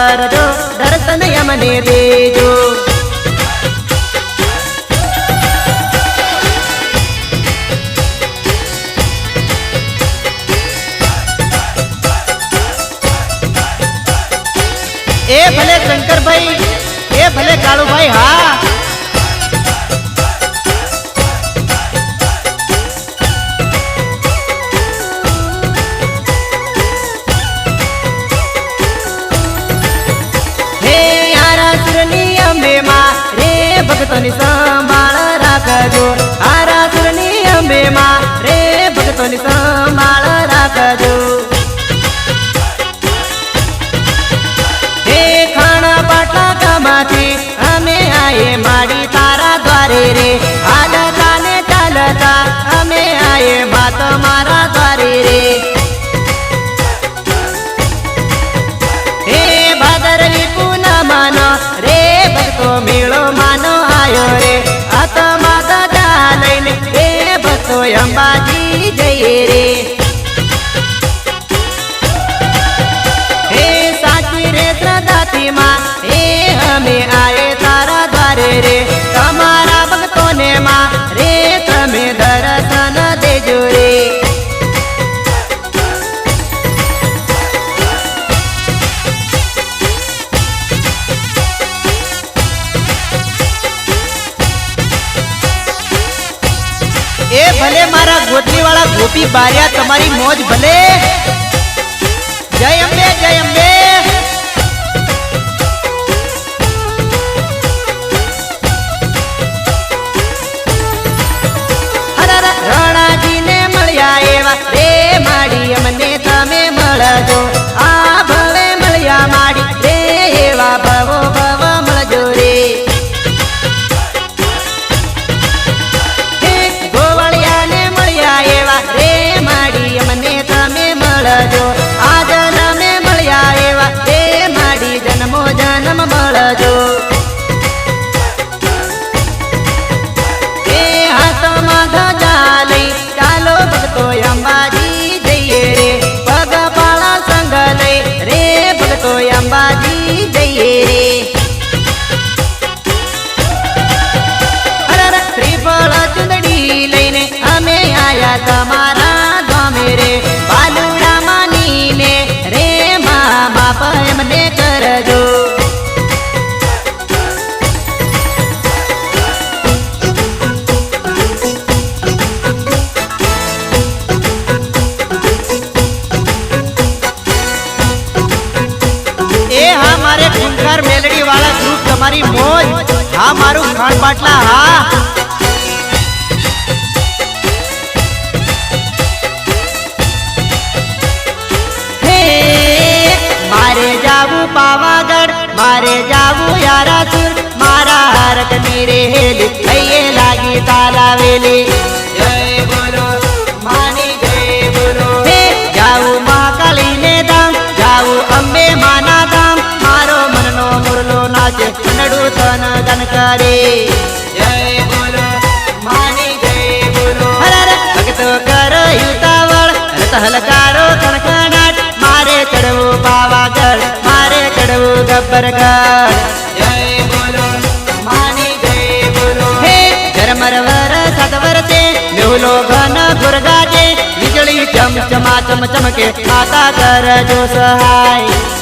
ಬಾರದು ದರ್ಶನಯಮನೆ ಬೇಗ અંબાજી જઈએ રે. સાચી રે શ્રદ્ધાતી માં આયે તારા દ્વારે રે. તમારા ભક્તોને રે વાળા ગોપી બારિયા તમારી મોજ ભલે. જય અંબે તન ગન કરે। જય બોલો માની જય બોલો હર ભક્તો કરો યુતાવળ રત હલકારો કણકણાટ મારે ચડવું પાવાગઢ, મારે ચડવું ગબ્બરગઢ। ચમા ચમ ચમકે, માતા કરજો સહાય।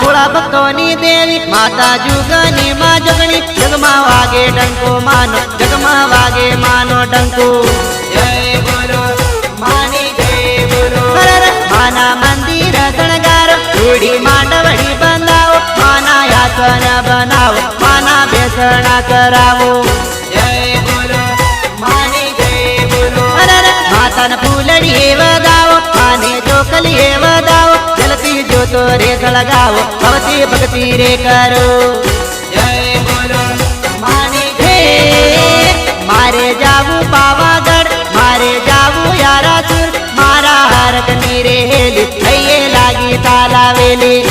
ભોળા ભક્તોની દેવી માતા જુગની માં જગણી. જગમાં વાગે ડંકો માનો જગમાં વાગે માનો ડંકો. માની મંદિર શણગાર. રૂડી માંડવડી બંધાવો માના યાસન બનાવો માના બેસણા કરાવો. માતાને ફૂલડી વધાવો માને ચોકલી એ વધાવો જલતી જોતો રે સળગાવો ભવતી ભક્તિ રે કરો. જય બોલો માની જય મારે જાવું પાવાગઢ, મારે જાવું યારાસુર. મારા હારકની રેલી થઈએ લાગી તાલાવેલી.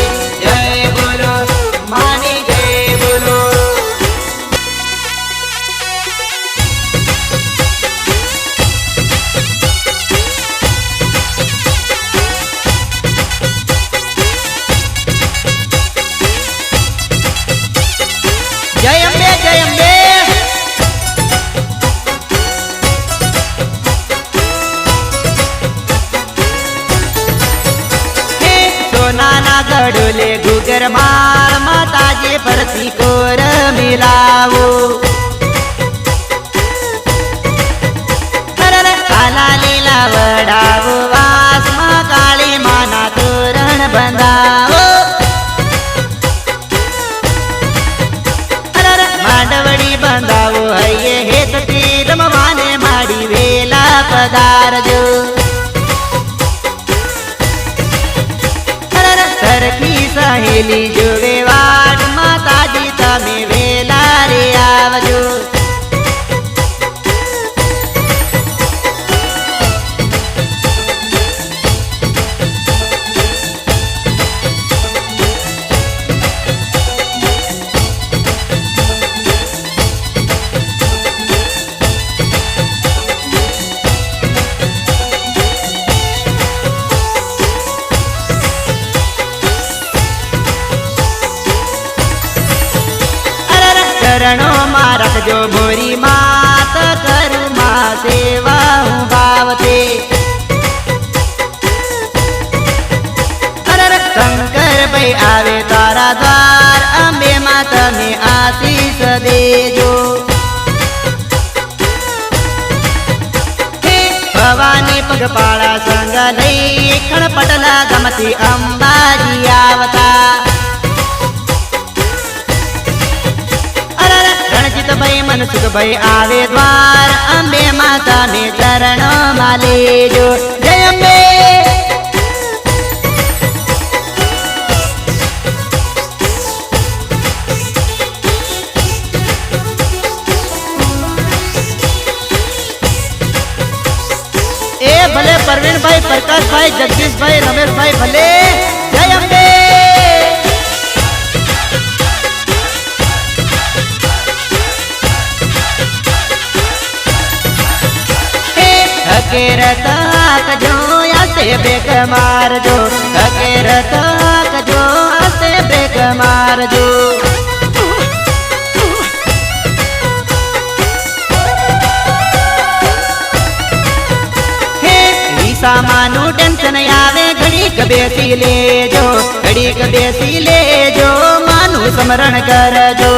માળ માતાજી મનસુખભાઈ આવે દ્વાર. અંબે માતાને ચરણોમાં લેજો જય અંબે. એ ભલે પરવીણભાઈ પ્રકાશભાઈ, જગદીશભાઈ, રમેશભાઈ, ભલે. રાખજો આસે બેગ મારજો. અકેર તાકજો આસે બેગ મારજો. સામાનું ટેન્શન આવે, ઘડીક બેસી લેજો. ઘડીક બેસી લેજો, માનું સ્મરણ કરજો.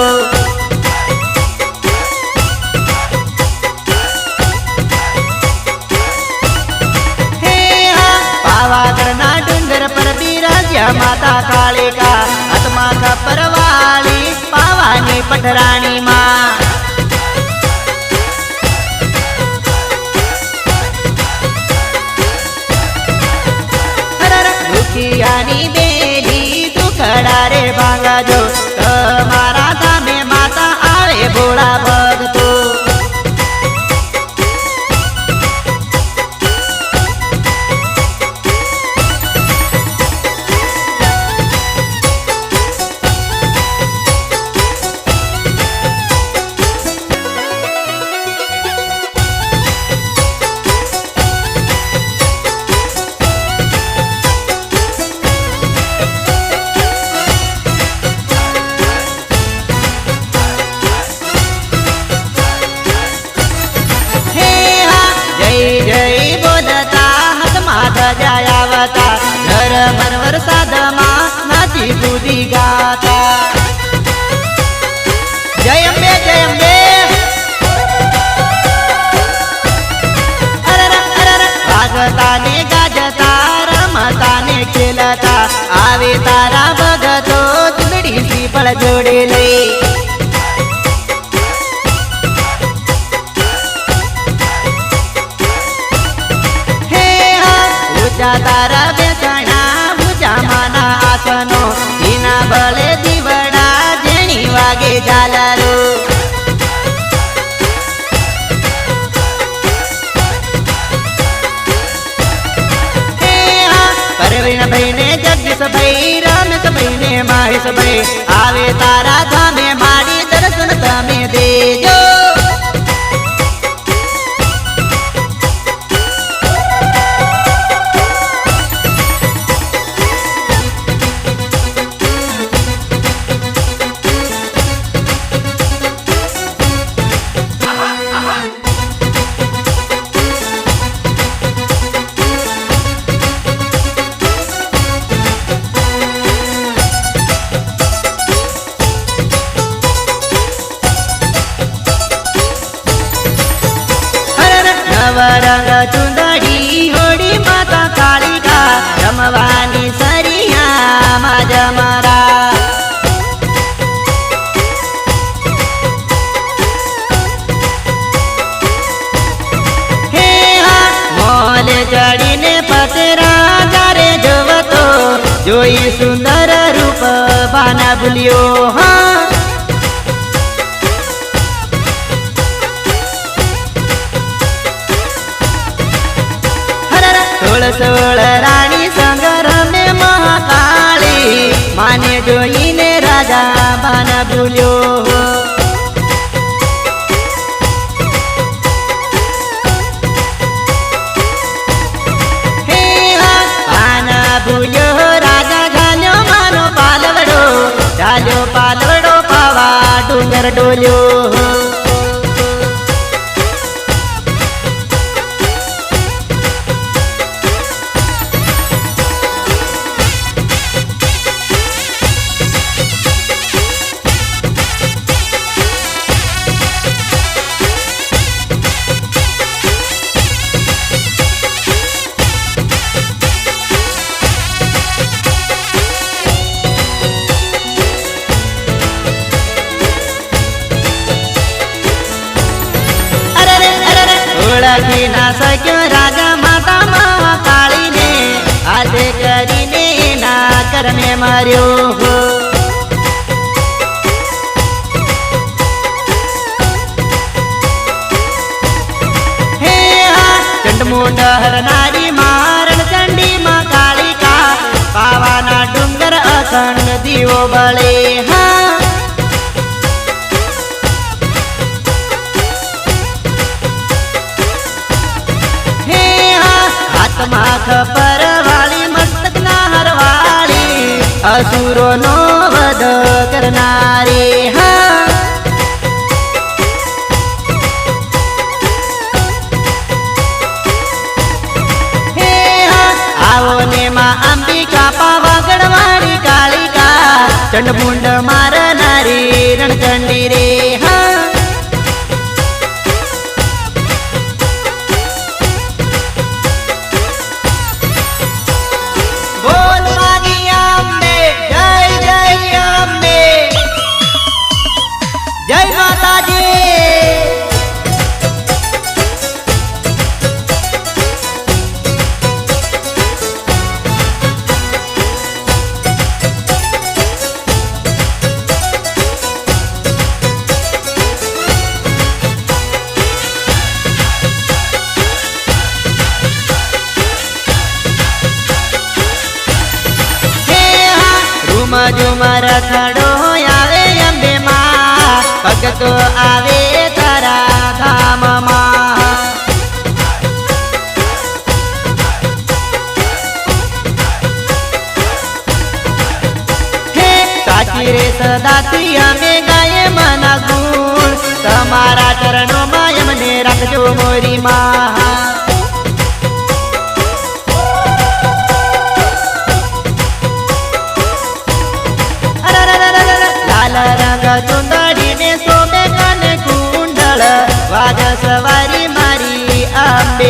પધરાણી માતા ચુંદડી હોડી માતા સરિયા માજા મારા. હે હા મોલ ચડીને પતરા જારે જોઈ સુંદર રૂપ ભાના ભૂલ્યો. હા સોળ રાણી સંગર મે મહાકાળી. માને જોઈને રાજા બાના ભૂલ્યો. પાલવડો પાવા ડુંગર ડોલ્યો. દીવો બળે મુંડ મારનારી રણચંડી રે.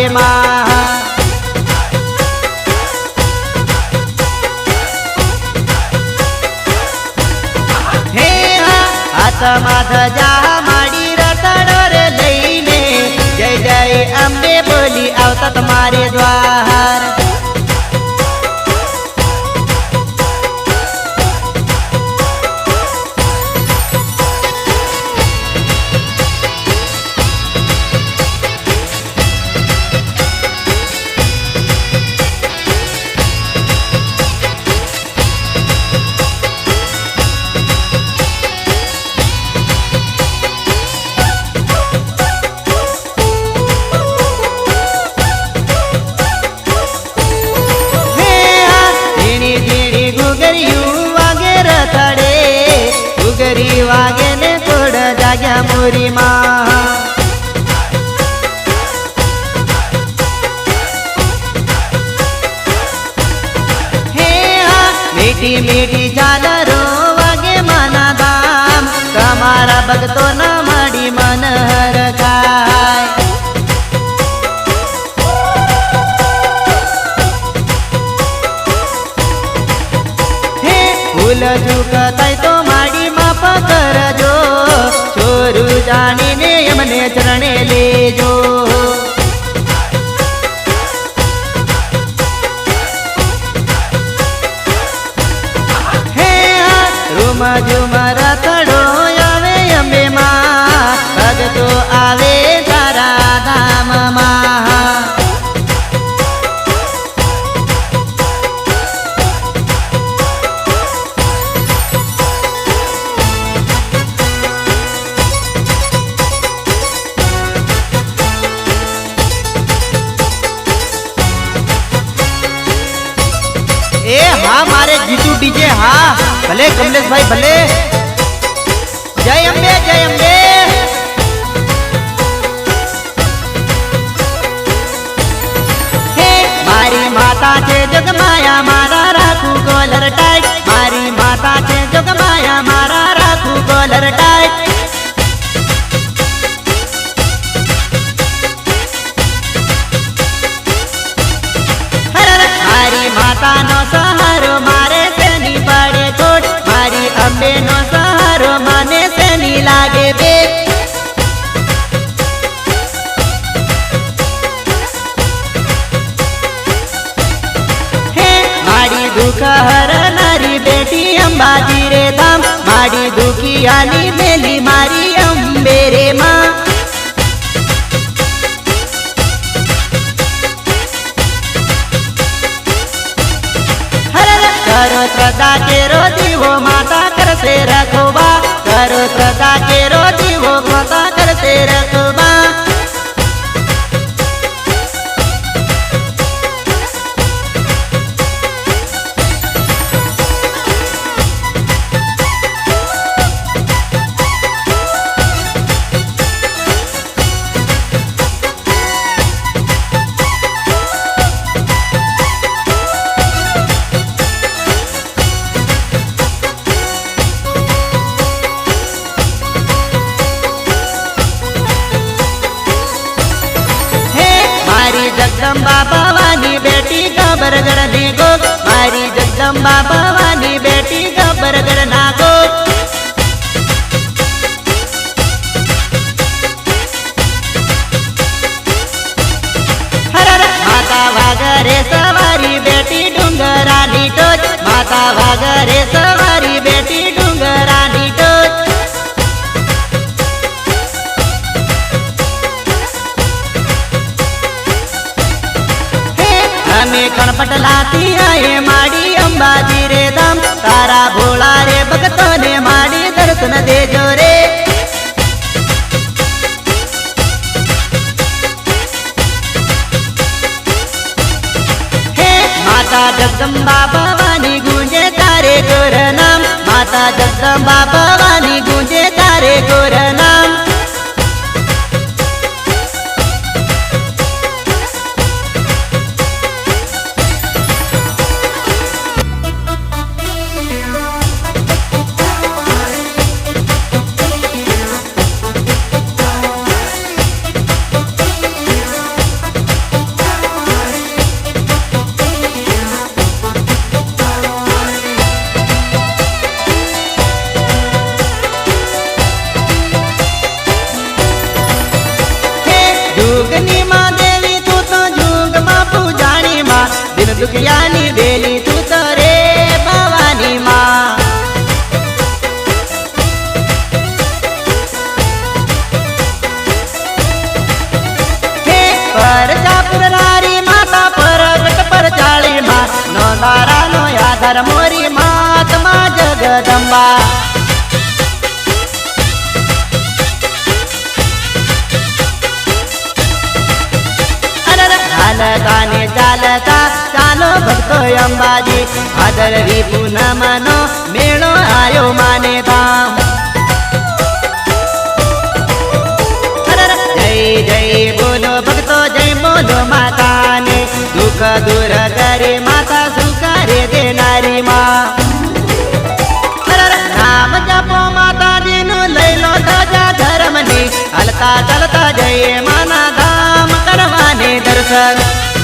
માં હે હાથમાં ધજા માડી રતડો રે લઈને. જય જય અંબે બોલી આવતા તમારે દ્વાર. ಗೌರಿ ಮಾ Marianita. બરગર દેગો મારી જગદંબા ભવા જગદંબા ભવાની ગુંજે તારે ગોર નામ માતા જગદંબા ભવાની ગુંજે તારે ગોર તાર મોરી મહાત્મા જગદંબા. ચાલતા ને ચાલતા ચાલો ભક્તો અંબાજી. ભાદરવી પૂનમનો મેળો આવ્યો માને ધામ. જય જય બોલો ભક્તો, જય બોલો માતાને. દુઃખ દૂર માના ધામ કરવાને દર્શન.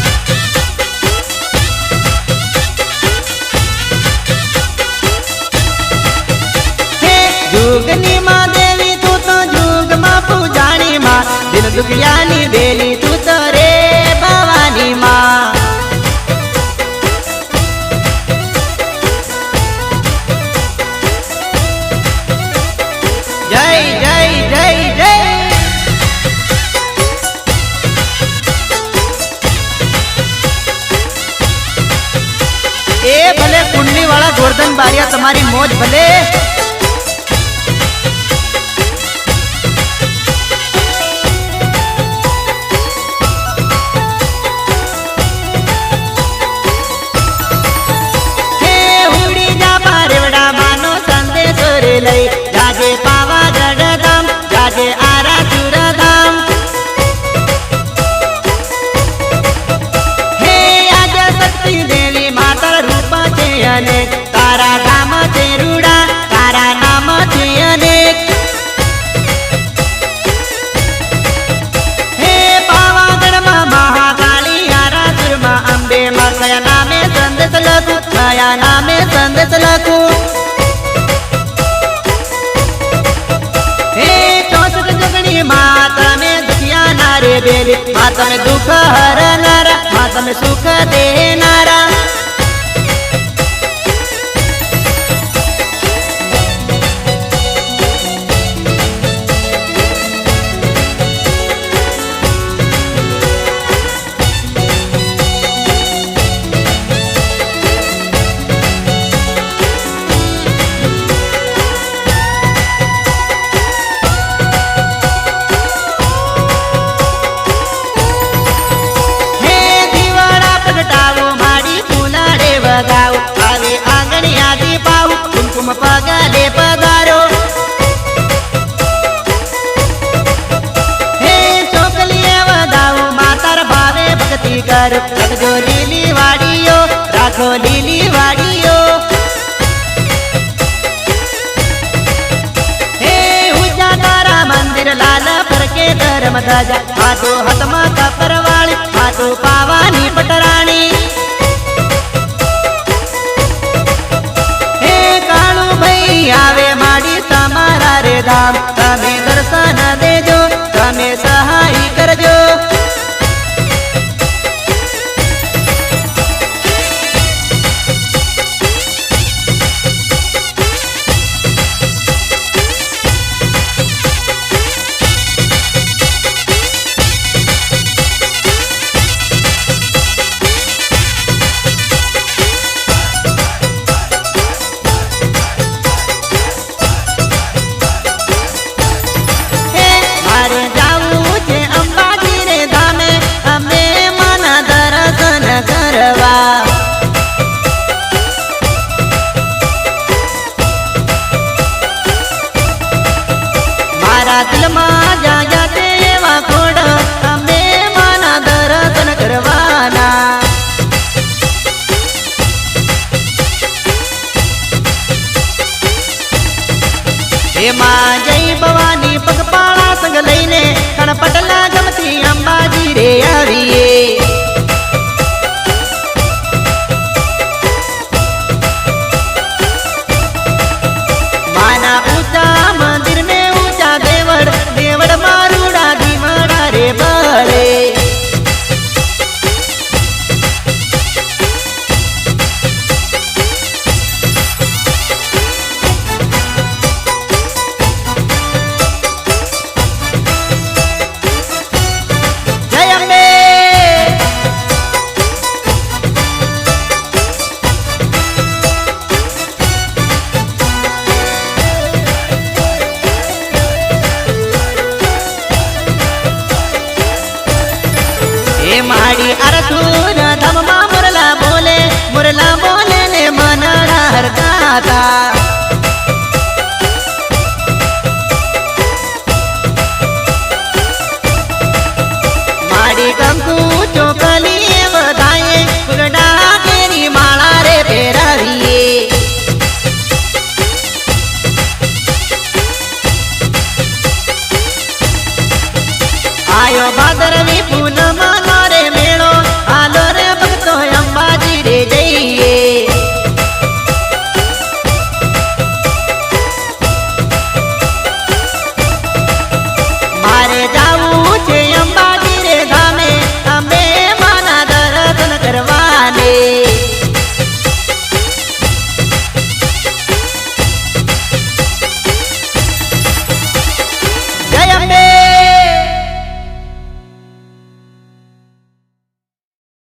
લઈને